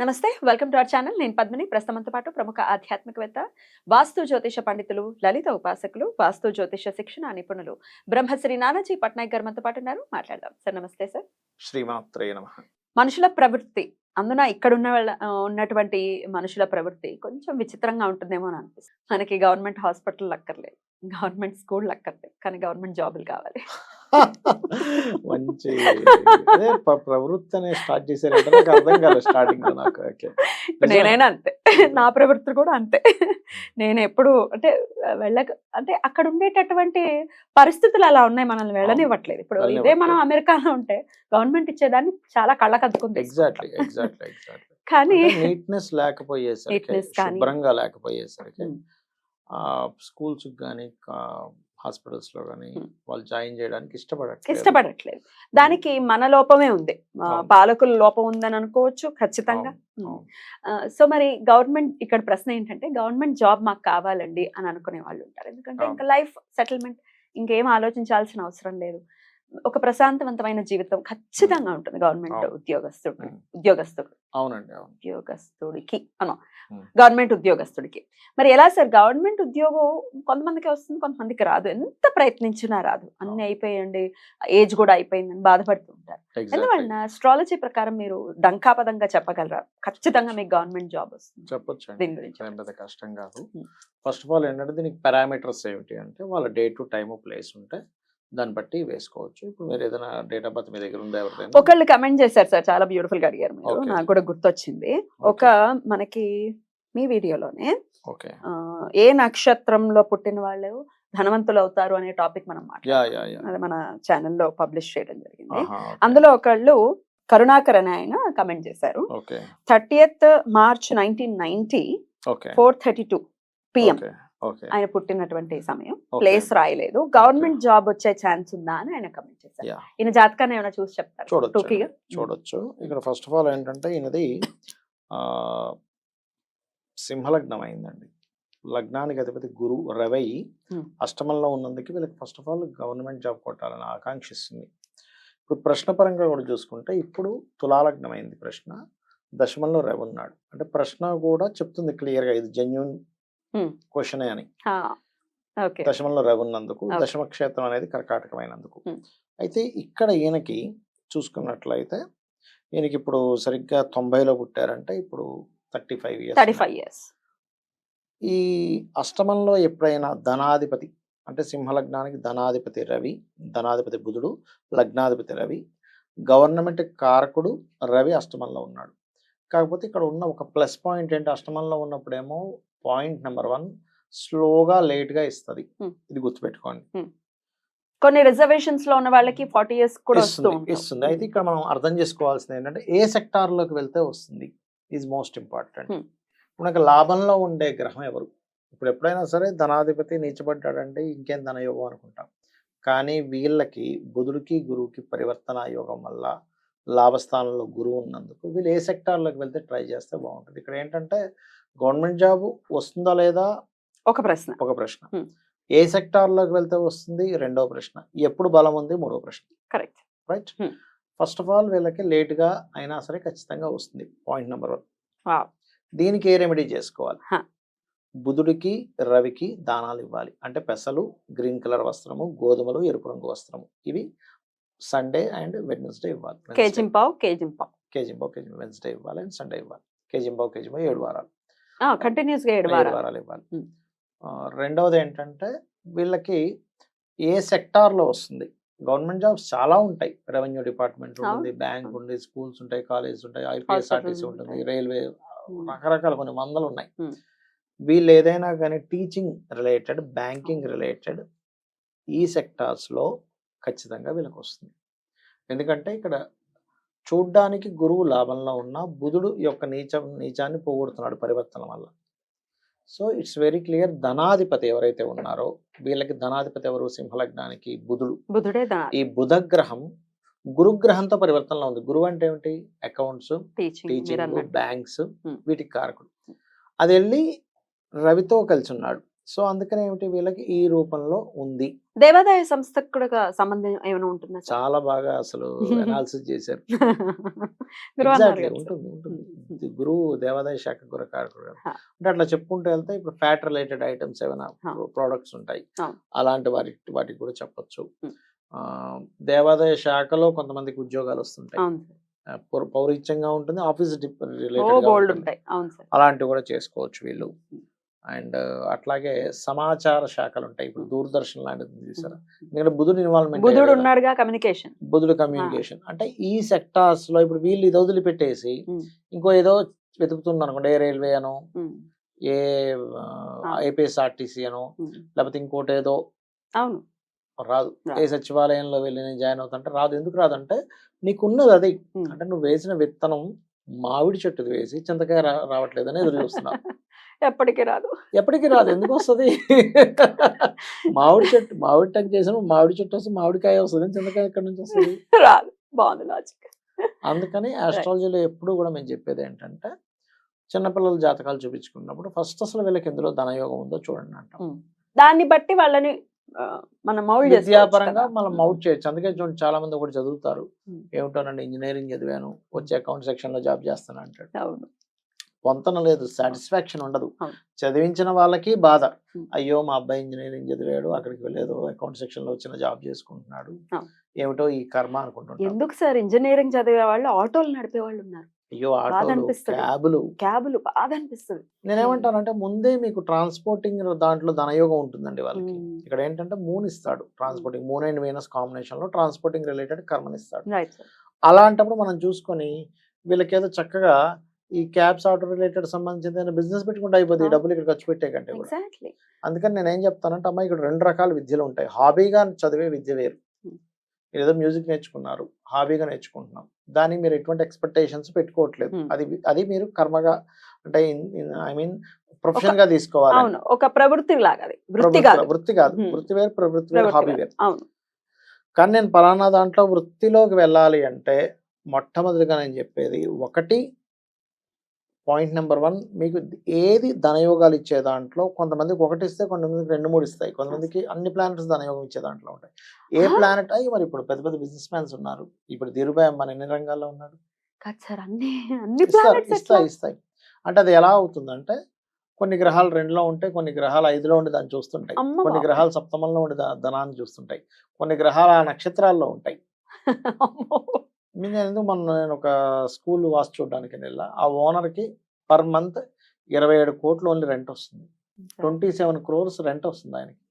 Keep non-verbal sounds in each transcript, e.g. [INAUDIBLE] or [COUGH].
నమస్తే welcome to our channel. నేను పద్మిని. ప్రస్తుతంతో పాటు ప్రముఖ ఆధ్యాత్మికవేత్త వాస్తు జ్యోతిష పండితులు లలిత ఉపాసకులు వాస్తు జ్యోతిష శిక్షణ నిపుణులు బ్రహ్మశ్రీ నానాజీ పట్నాయక్ గారు మనతో పాటు ఉన్నారు. మాట్లాడదాం. సార్ నమస్తే సార్. శ్రీమాత్రే నమ. మనుషుల ప్రవృత్తి. అందున ఇక్కడ ఉన్న ఉన్నటువంటి మనుషుల ప్రవృత్తి కొంచెం విచిత్రంగా ఉంటుందేమో అని అనిపిస్తుంది. మనకి గవర్నమెంట్ హాస్పిటల్ అక్కర్లేదు. గవర్నమెంట్ స్కూల్ అక్కర్లేదు కానీ గవర్నమెంట్ జాబులు కావాలి. మంచి అదే ప్రవృత్తి అనే స్టార్ట్ చేశారంటే నాకు అర్థం కాలేదు స్టార్టింగ్లో నాకు. ఓకే. నేనైనా అంతే. నా ప్రవృత్తి కూడా అంతే. నేను ఎప్పుడు అంటే వెళ్ళక అంటే అక్కడ ఉండేటటువంటి పరిస్థితులు అలా ఉన్నాయి. మనల్ని వెళ్ళనివ్వట్లేదు. ఇప్పుడు ఇదే మనం. అమెరికాలో ఉంటే గవర్నమెంట్ ఇచ్చేదాన్ని చాలా కళ్ళకద్దుకుంది. Exactly exactly exactly. కానీ నీట్నెస్ లేకపోయేసరికి శుభ్రంగా లేకపోయేసరికి స్కూల్స్ కానీ హాస్పిటల్స్లో కానీ. వాళ్ళు జాయిన్ చేయడానికి ఇష్టపడట్లేదు. ఇష్టపడట్లేదు. దానికి మన లోపమే ఉంది. పాలకుల లోపం ఉందని అనుకోవచ్చు ఖచ్చితంగా. సో మరి గవర్నమెంట్ ఇక్కడ ప్రశ్న ఏంటంటే గవర్నమెంట్ జాబ్ మాకు కావాలండి అని అనుకునే వాళ్ళు ఉంటారు ఎందుకంటే. ఇంకా లైఫ్ సెటిల్మెంట్ ఇంకేం ఆలోచించాల్సిన అవసరం లేదు. ఒక ప్రశాంతవంతమైన జీవితం ఖచ్చితంగా ఉంటుంది గవర్నమెంట్. ఉద్యోగస్తుడు. ఉద్యోగస్తుడు. అవునండి అవును. ఉద్యోగస్తుడికి అను. గవర్నమెంట్ ఉద్యోగస్తుడికి. మరి ఎలా సార్ గవర్నమెంట్ ఉద్యోగం కొంతమందికి వస్తుంది కొంతమందికి రాదు. ఎంత ప్రయత్నించినా రాదు. అన్ని. అయిపోయండి ఏజ్ కూడా అయిపోయిందని బాధపడుతూ ఉంటారు. ఎందువలన అస్ట్రాలజీ ప్రకారం మీరు డంకాపదంగా చెప్పగలరా? ఖచ్చితంగా మీకు గవర్నమెంట్ జాబ్ వస్తుంది. చెప్పొచ్చు దీని గురించి కష్టం కాదు. ఫస్ట్ ఆఫ్ ఆల్ ఏంటంటే దీనికి పారామీటర్స్ ఏమిటి అంటే వాళ్ళ డే టు టైమ్ ప్లేస్ ఉంటే దాన్ని బట్టి వేసుకోవచ్చు. ఇప్పుడు మీరు ఏదైనా డేట్ ఆఫ్ బర్త్ మీ దగ్గర ఉందా ఎవరిదైనా? ఒకళ్ళు కమెంట్ చేశారు సార్ చాలా బ్యూటిఫుల్గా అడిగారు మీరు. Okay. నాకు కూడా గుర్తొచ్చింది. ఒక మనకి మీ వీడియోలోనే ఓకే. ఆ, ఏ నక్షత్రంలో పుట్టిన వాళ్ళు ధనవంతులు అవుతారు అనే టాపిక్ మనం మాట్లాడాం యా యా యా. అది మన ఛానల్లో పబ్లిష్ చేయడం జరిగింది. అందులో ఒకళ్ళు కరుణాకర్ అనే ఆయన కమెంట్ చేశారు. Okay. Thirtieth March nineteen ninety okay. Four thirty two PM. Okay. ఆయన పుట్టినటువంటి సమయం. ప్లేస్ రాయలేదు. గవర్నమెంట్ జాబ్ వచ్చే ఛాన్స్ ఉందా అని ఆయన కమెంట్ చేశారు. ఈయన జాతకాన్ని ఏమైనా చూసి చెప్తారు? చూడొచ్చు. చూడొచ్చు. ఇక్కడ ఫస్ట్ ఆఫ్ ఆల్ ఏంటంటే ఈయనది ఆ, సింహలగ్నం అయిందండి లగ్నానికి అధిపతి గురు రవై. అష్టమంలో ఉన్నందుకు వీళ్ళకి first of all government job కొట్టాలని ఆకాంక్షిస్తుంది. ఇప్పుడు ప్రశ్న పరంగా కూడా చూసుకుంటే ఇప్పుడు తులాలగ్నం అయింది ప్రశ్న. దశమంలో రవి ఉన్నాడు. అంటే ప్రశ్న కూడా చెప్తుంది క్లియర్గా. ఇది జెన్యున్. క్వశ్చనే అని. దశమంలో రవి ఉన్నందుకు. దశమ క్షేత్రం అనేది కర్కాటకమైనందుకు. అయితే ఇక్కడ ఈయనకి చూసుకున్నట్లయితే ఈయనకి ఇప్పుడు సరిగ్గా తొంభైలో పుట్టారంటే ఇప్పుడు thirty five thirty years five years. ఈ అష్టమంలో ఎప్పుడైనా ధనాధిపతి అంటే సింహలగ్నానికి ధనాధిపతి రవి ధనాధిపతి బుధుడు లగ్నాధిపతి రవి గవర్నమెంట్ కారకుడు రవి అష్టమంలో ఉన్నాడు. కాకపోతే ఇక్కడ ఉన్న ఒక ప్లస్ పాయింట్ ఏంటి? అష్టమంలో ఉన్నప్పుడేమో పాయింట్ నెంబర్ వన్ స్లోగా లేట్గా ఇస్తుంది. Hmm. ఇది గుర్తుపెట్టుకోండి. కొన్ని రిజర్వేషన్స్లో ఉన్న వాళ్ళకి ఫార్టీ ఇయర్స్ కూడా ఇస్తుంది. ఇస్తుంది. అయితే ఇక్కడ మనం అర్థం చేసుకోవాల్సింది ఏంటంటే ఏ సెక్టార్లోకి వెళ్తే వస్తుంది ఈజ్ మోస్ట్ ఇంపార్టెంట్. మనకు లాభంలో ఉండే గ్రహం ఎవరు? ఇప్పుడు ఎప్పుడైనా సరే ధనాధిపతి నీచబడ్డాడంటే ఇంకేం ధనయోగం అనుకుంటాం. కానీ వీళ్ళకి బుధుడికి గురువుకి పరివర్తన యోగం వల్ల లాభస్థానంలో గురువు ఉన్నందుకు వీళ్ళు ఏ సెక్టార్లోకి వెళ్తే ట్రై చేస్తే బాగుంటుంది. ఇక్కడ ఏంటంటే గవర్నమెంట్ జాబ్ వస్తుందా లేదా? ఒక ప్రశ్న. ఒక ప్రశ్న. ఏ సెక్టార్లోకి వెళ్తే వస్తుంది? రెండో ప్రశ్న. ఎప్పుడు బలం ఉంది? మూడో ప్రశ్న. Correct. Right. First of all వీళ్ళకి లేట్గా అయినా సరే ఖచ్చితంగా వస్తుంది. Point number one. దీనికి ఏ రెమెడీ చేసుకోవాలి. బుధుడికి రవికి దానాలు ఇవ్వాలి. అంటే పెసలు గ్రీన్ కలర్ వస్త్రము గోధుమలు ఎరుపు రంగు వస్త్రము. ఇవి సండే అండ్ వెడ్నెస్డే ఇవ్వాలి. కేజింపావ్ కేజింపావ్ కేజీంబావు కేజీ వెన్స్డే ఇవ్వాలి అండ్ సండే ఇవ్వాలి. కేజీంబావు కేజీంబావు ఏడు వారాలు. కంటిన్యూస్గా ఏడు వారాలు. ఇవ్వాలి. రెండవది ఏంటంటే వీళ్ళకి ఏ సెక్టార్లో వస్తుంది? గవర్నమెంట్ జాబ్స్ చాలా ఉంటాయి. రెవెన్యూ డిపార్ట్మెంట్ ఉంటుంది బ్యాంక్ ఉంది స్కూల్స్ ఉంటాయి కాలేజెస్ ఉంటాయి ఐపీఎస్ఆర్టీసీ ఉంటుంది. రైల్వే. రకరకాల కొన్ని వందలు ఉన్నాయి. వీళ్ళు ఏదైనా కానీ టీచింగ్ రిలేటెడ్ బ్యాంకింగ్ రిలేటెడ్ ఈ సెక్టార్స్లో ఖచ్చితంగా వీళ్ళకి వస్తుంది ఎందుకంటే ఇక్కడ చూడ్డానికి గురువు లాభంలో ఉన్న బుధుడు యొక్క నీచ నీచాన్ని పోగొడుతున్నాడు పరివర్తన వల్ల. సో ఇట్స్ వెరీ క్లియర్ ధనాధిపతి ఎవరైతే ఉన్నారో వీళ్ళకి ధనాధిపతి ఎవరు? సింహలగ్నానికి బుధుడు. బుధుడే ఈ బుధ గ్రహం గురుగ్రహంతో పరివర్తనలో ఉంది. గురువు అంటే ఏమిటి? Accounts teaching banks. వీటికి కారకుడు. అది వెళ్ళి రవితో కలిసి ఉన్నాడు. సో అందుకని ఏమిటి వీళ్ళకి ఈ రూపంలో ఉంది. దేవాదాయ సంస్థకు కూడా సంబంధం ఏమైనా ఉంటుందా? చాలా బాగా అసలు అనాలిసిస్ చేశారు. [LAUGHS] ఉంటుంది ఉంటుంది. గురువు దేవాదాయ శాఖ గుర కారకుడు. అంటే అట్లా చెప్పుకుంటూ వెళ్తే ఇప్పుడు ఫ్యాట్ రిలేటెడ్ ఐటమ్స్ ఏమైనా. ప్రోడక్ట్స్ ఉంటాయి. అలాంటి వాటి వాటికి కూడా చెప్పొచ్చు. ఆ, దేవాదాయ శాఖలో కొంతమందికి ఉద్యోగాలు వస్తుంటాయి. అవును సార్. ఆ, పౌర- పౌరహిత్యంగా ఉంటుంది ఆఫీస్ రిలేటెడ్ అలాంటివి కూడా చేసుకోవచ్చు వీళ్ళు. అండ్ అట్లాగే సమాచార శాఖలు ఉంటాయి ఇప్పుడు దూరదర్శన్ లాంటిది చూసారా? ఎందుకంటే బుధుడు ఇన్వాల్వ్మెంట్ బుధుడు ఉన్నాడుగా కమ్యూనికేషన్. బుధుడు కమ్యూనికేషన్ అంటే ఈ సెక్టార్స్లో ఇప్పుడు వీళ్ళు ఇది వదిలిపెట్టేసి. ఇంకో ఏదో వెతుకుతున్నారు అనుకోండి ఏ రైల్వే అనో ఏ. ఏపీఎస్ఆర్టీసీ అనో లేకపోతే ఇంకోటి ఏదో అవును. రాదు. రాదు. ఏ సచివాలయంలో వెళ్ళి నేను జాయిన్ అవుతుంటే రాదు. ఎందుకు రాదంటే నీకు ఉన్నది అది. అంటే నువ్వు వేసిన విత్తనం మామిడి చెట్టుది వేసి చింతకాయ రావట్లేదని ఎదురు చూస్తున్నావు [LAUGHS] ఎప్పటికీ రాదు. ఎప్పటికీ రాదు. ఎందుకు వస్తుంది? మామిడి చెట్టు మామిడి టెక్ చేసిన మామిడి చెట్టు వస్తుంది మామిడికాయ వస్తుంది చింతకాయ ఎక్కడి నుంచి వస్తుంది? రాదు. బాగుంది లాజిక్ అందుకని ఆస్ట్రాలజీలో ఎప్పుడు కూడా మేము చెప్పేది ఏంటంటే చిన్నపిల్లల జాతకాలు చూపించుకున్నప్పుడు ఫస్ట్ అసలు వీళ్ళకి ఎందులో ధనయోగం ఉందో చూడండి అంటాం. దాన్ని బట్టి వాళ్ళని మనం మౌల్డ్ విద్యాపరంగా మనం మౌట్ చేయొచ్చు. అందుకే చూడండి చాలా మంది ఒకటి చదువుతారు. ఏమిటోనండి ఇంజనీరింగ్ చదివాను వచ్చి అకౌంట్ సెక్షన్లో జాబ్ చేస్తాను అంటాడు. పొంతన లేదు సాటిస్ఫాక్షన్ ఉండదు. చదివించిన వాళ్ళకి బాధ. అయ్యో మా అబ్బాయి ఇంజనీరింగ్ చదివాడు అక్కడికి వెళ్ళేదో అకౌంట్ సెక్షన్లో వచ్చిన జాబ్ చేసుకుంటున్నాడు. ఏమిటో ఈ కర్మ అనుకుంటుంటాం. ఎందుకు సార్? ఇంజనీరింగ్ చదివే వాళ్ళు ఆటోలు నడిపే వాళ్ళు ఉన్నారు. అయ్యో ఆటోలు. క్యాబులు. క్యాబులు బాధ అనిపిస్తుంది. నేనేమంటానంటే ముందే మీకు ట్రాన్స్పోర్టింగ్ దాంట్లో ధనయోగం ఉంటుందండి వాళ్ళకి. ఇక్కడ ఏంటంటే మూన్ ఇస్తాడు ట్రాన్స్పోర్టింగ్ మూన్ అండ్ వీనస్ కాంబినేషన్లో ట్రాన్స్పోర్టింగ్ రిలేటెడ్ కర్మనిస్తాడు రైట్ సార్ అలాంటప్పుడు మనం చూసుకొని వీళ్ళకి ఏదో చక్కగా ఈ క్యాబ్స్ ఆటో రిలేటెడ్ సంబంధించిన బిజినెస్ పెట్టుకుంటే అయిపోతుంది. డబ్బులు ఇక్కడ ఖర్చు పెట్టే కంటే అందుకని నేను ఏం చెప్తానంటే అమ్మాయి ఇక్కడ రెండు రకాల విద్యలు ఉంటాయి. హాబీగా చదివే విద్య వేరు. మీరు ఏదో మ్యూజిక్ నేర్చుకున్నారు హాబీగా నేర్చుకుంటున్నాం. దానికి మీరు ఎటువంటి ఎక్స్పెక్టేషన్స్ పెట్టుకోవట్లేదు. అది అది మీరు కర్మగా అంటే ఐ మీన్ ప్రొఫెషన్గా తీసుకోవాలి ఒక ప్రవృత్తి లాగా వృత్తి కాదు. వృత్తి కాదు. వృత్తి వేరు ప్రవృత్తి వేరు హాబీ వేరు. కానీ నేను పలానా దాంట్లో వృత్తిలోకి వెళ్ళాలి అంటే మొట్టమొదటిగా నేను చెప్పేది ఒకటి పాయింట్ నెంబర్ వన్ మీకు ఏది ధనయోగాలు ఇచ్చే దాంట్లో కొంతమందికి ఒకటి ఇస్తే కొంతమందికి రెండు మూడు ఇస్తాయి. కొంతమందికి అన్ని ప్లానెట్స్ ధనయోగం ఇచ్చే దాంట్లో ఉంటాయి. ఏ? ప్లానెట్ అయ్యి మరి ఇప్పుడు పెద్ద పెద్ద బిజినెస్ మ్యాన్స్ ఉన్నారు? ఇప్పుడు ధీరుభాయ్ మన ఎన్ని రంగాల్లో ఉన్నాడు? ఇస్తాయి ఇస్తాయి. అంటే అది ఎలా అవుతుందంటే కొన్ని గ్రహాలు రెండులో ఉంటాయి కొన్ని గ్రహాలు ఐదులో ఉండి దాన్ని చూస్తుంటాయి. కొన్ని. గ్రహాలు సప్తమంలో ఉండి ధనాన్ని చూస్తుంటాయి. కొన్ని గ్రహాలు ఆ నక్షత్రాల్లో ఉంటాయి. [LAUGHS] నేను ఎందుకు మొన్న నేను ఒక స్కూల్ వాచ్ చూడడానికి వెళ్ళా. ఆ ఓనర్కి పర్ మంత్ ఇరవై ఏడు కోట్లు ఓన్లీ రెంట్ వస్తుంది. ట్వంటీ సెవెన్ క్రోర్స్ రెంట్ వస్తుంది ఆయనకి.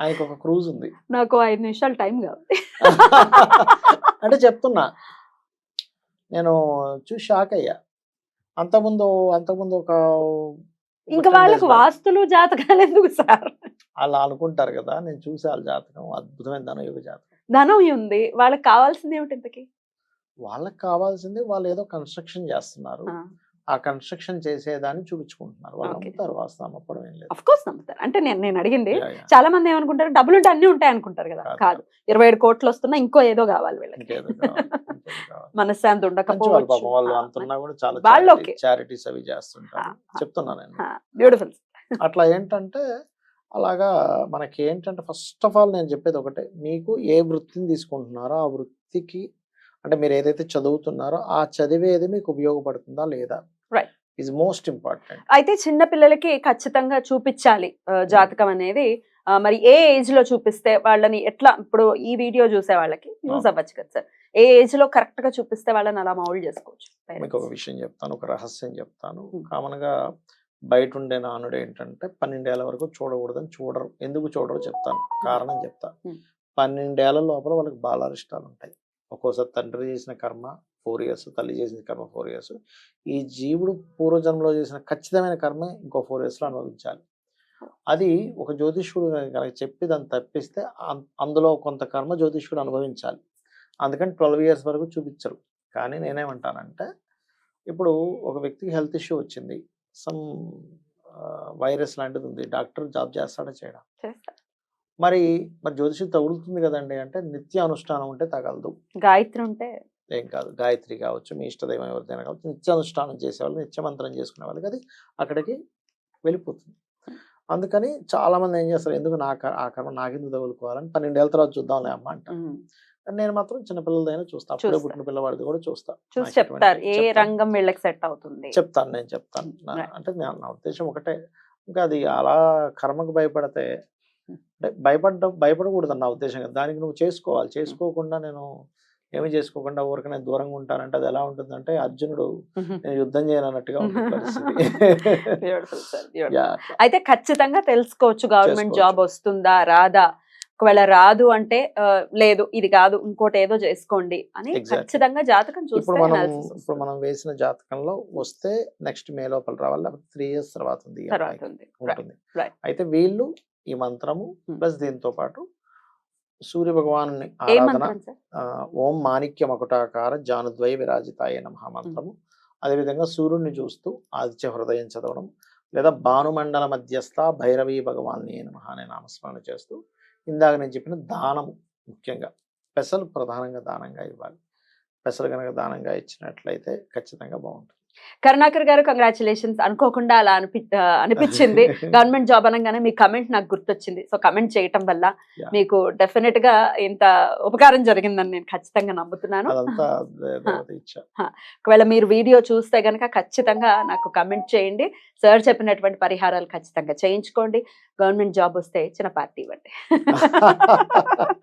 ఆయనకి ఒక క్రూజ్ ఉంది. నాకు ఐదు నిమిషాలు టైం కావాలి. అంటే చెప్తున్నా. నేను చూసి షాక్ అయ్యా. అంతకుముందు అంతకుముందు ఒక ఇంకా 10 వాళ్ళకి వాస్తులు జాతకాలు ఎందుకు సార్? అలా అనుకుంటారు కదా నేను చూసి వాళ్ళ జాతకం అద్భుతమైన ధనయోగ జాతకం. ధనం ఉంది. వాళ్ళకి కావాల్సింది ఏమిటి ఇంతకి? వాళ్ళకి కావాల్సింది వాళ్ళు ఏదో కన్స్ట్రక్షన్ చేస్తున్నారు. ఆ! కన్స్ట్రక్షన్ చేసేదాన్ని చూపించుకుంటున్నారు. వాళ్ళు. అమ్ముతారు వాస్తవం ఏం లేదు. అఫ్ కోర్స్ నమ్ముతారు. అంటే నేను నేను అడిగింది. చాలా మంది ఏమనుకుంటారు? డబ్బులు ఉంటే అన్ని ఉంటాయి అనుకుంటారు కదా. కాదు, ఇరవై ఏడు కోట్లు వస్తున్నా ఇంకో ఏదో కావాలి వీళ్ళకి. [LAUGHS] మనశ్శాంతి మంచి వాళ్ళు ఉండకపోవచ్చు అంతున్నా కూడా చాలా. చారిటీస్ అవి చేస్తుంటారు. చెప్తున్నా నేను. బ్యూటిఫుల్. అట్లా ఏంటంటే అలాగా మనకి ఏంటంటే ఫస్ట్ ఆఫ్ ఆల్ నేను చెప్పేది ఒకటే. మీకు ఏ వృత్తిని తీసుకుంటున్నారో ఆ వృత్తికి అంటే మీరు ఏదైతే చదువుతున్నారో ఆ చదివేది మీకు ఉపయోగపడుతుందా లేదా. ఈజ్ మోస్ట్ ఇంపార్టెంట్ అయితే చిన్న పిల్లలకి ఖచ్చితంగా చూపించాలి. ఆ, జాతకం అనేది. మరి ఏ ఏజ్లో చూపిస్తే వాళ్ళని ఎట్లా ఇప్పుడు ఈ వీడియో చూసే వాళ్ళకి యూజ్. అవ్వచ్చు కదా సార్. ఏ ఏజ్లో కరెక్ట్గా చూపిస్తే వాళ్ళని అలా మౌల్డ్ చేసుకోవచ్చు మీకు ఒక విషయం చెప్తాను ఒక రహస్యం చెప్తాను. Hmm. కామన్గా బయట ఉండే నానుడు ఏంటంటే పన్నెండేళ్ళ వరకు చూడకూడదని చూడరు. ఎందుకు చూడరు చెప్తాను. కారణం చెప్తా. Hmm. పన్నెండేళ్ళ లోపల వాళ్ళకి బాలారిష్టాలు ఉంటాయి ఒక్కోసారి తండ్రి చేసిన కర్మ ఫోర్ ఇయర్స్ తల్లి చేసిన కర్మ ఫోర్ ఇయర్స్. ఈ జీవుడు పూర్వజన్మలో చేసిన ఖచ్చితమైన కర్మ ఇంకో ఫోర్ ఇయర్స్లో అనుభవించాలి. అది ఒక జ్యోతిష్యుడు కనుక చెప్పి దాన్ని తప్పిస్తే అందులో కొంత కర్మ జ్యోతిష్యుడు అనుభవించాలి. అందుకని ట్వెల్వ్ ఇయర్స్ వరకు చూపించరు. కానీ నేనేమంటానంటే ఇప్పుడు ఒక వ్యక్తికి హెల్త్ ఇష్యూ వచ్చింది. సమ్ వైరస్ లాంటిది ఉంది డాక్టర్ జాబ్ చేస్తాడా చేయడా? మరి మరి జ్యోతిషం తగులుతుంది కదండి అంటే నిత్య అనుష్ఠానం ఉంటే తగలదు. గాయత్రి ఉంటే ఏం కాదు. గాయత్రి కావచ్చు మీ ఇష్టదైవం ఎవరిదైనా కావచ్చు నిత్య అనుష్ఠానం చేసేవాళ్ళు నిత్య మంత్రం చేసుకునే వాళ్ళకి అది అక్కడికి వెళ్ళిపోతుంది. అందుకని చాలా మంది ఏం చేస్తారు ఎందుకు నా ఆ కర్మ నాకెందుకు తగులుకోవాలని పన్నెండేళ్ళ తర్వాత చూద్దాంలే అమ్మ అంట ఉమ్, కానీ నేను మాత్రం చిన్నపిల్లలదైనా చూస్తా. అప్పుడే. పుట్టిన పిల్లవాడిది కూడా చూస్తా. చూసి చెప్తారు. ఏ. రంగం వీళ్ళకి సెట్ అవుతుంది. చెప్తాను నేను చెప్తాను. అంటే నా ఉద్దేశం ఒకటే. ఇంకా అది అలా కర్మకు భయపడితే అంటే భయపడ్డ భయపడకూడదు నా ఉద్దేశం కదా. దానికి నువ్వు చేసుకోవాలి. చేసుకోకుండా నేను ఏమి చేసుకోకుండా ఊరికి నేను దూరంగా ఉంటానంటే అది ఎలా ఉంటుందంటే అర్జునుడు నేను యుద్ధం చేయనన్నట్టుగా ఉంటుంది [LAUGHS] అయితే ఖచ్చితంగా తెలుసుకోవచ్చు గవర్నమెంట్ జాబ్. వస్తుందా రాదా? ఒకవేళ రాదు అంటే లేదు ఇది కాదు ఇంకోటి ఏదో చేసుకోండి అని. ఖచ్చితంగా జాతకం చూస్తే మనం ఇప్పుడు. మనం వేసిన జాతకంలో వస్తే నెక్స్ట్ మే లోపల రావాలి త్రీ ఇయర్స్ తర్వాత ఉంది. ఉంటుంది. అయితే వీళ్ళు ఈ మంత్రము. ప్లస్ దీంతో పాటు సూర్య భగవాను ఆరాధన ఓం మాణిక్య మకుటాకార జానుద్వయ విరాజితాయ నమ మంత్రము అదేవిధంగా సూర్యుడిని చూస్తూ ఆదిత్య హృదయం చదవడం లేదా భానుమండల మధ్యస్థ భైరవీ భగవాన్ని నమ అనే నామస్మరణ చేస్తూ ఇందాక నేను చెప్పిన దానము ముఖ్యంగా. పెసలు ప్రధానంగా దానంగా ఇవ్వాలి. పెసలు కనుక దానంగా ఇచ్చినట్లయితే ఖచ్చితంగా బాగుంటుంది. కరుణాకర్ గారు కంగ్రాచులేషన్స్ అనుకోకుండా అలా అనిపి అనిపించింది. గవర్నమెంట్ జాబ్ అనగానే మీ కమెంట్ నాకు గుర్తొచ్చింది. సో కమెంట్ చేయటం వల్ల. మీకు డెఫినెట్గా ఇంత ఉపకారం జరిగిందని నేను ఖచ్చితంగా నమ్ముతున్నాను. [LAUGHS] ఒకవేళ మీరు వీడియో చూస్తే గనక ఖచ్చితంగా నాకు కమెంట్ చేయండి. సార్ చెప్పినటువంటి పరిహారాలు ఖచ్చితంగా చేయించుకోండి. గవర్నమెంట్ జాబ్ వస్తే చిన్న పార్టీ ఇవ్వండి. [LAUGHS]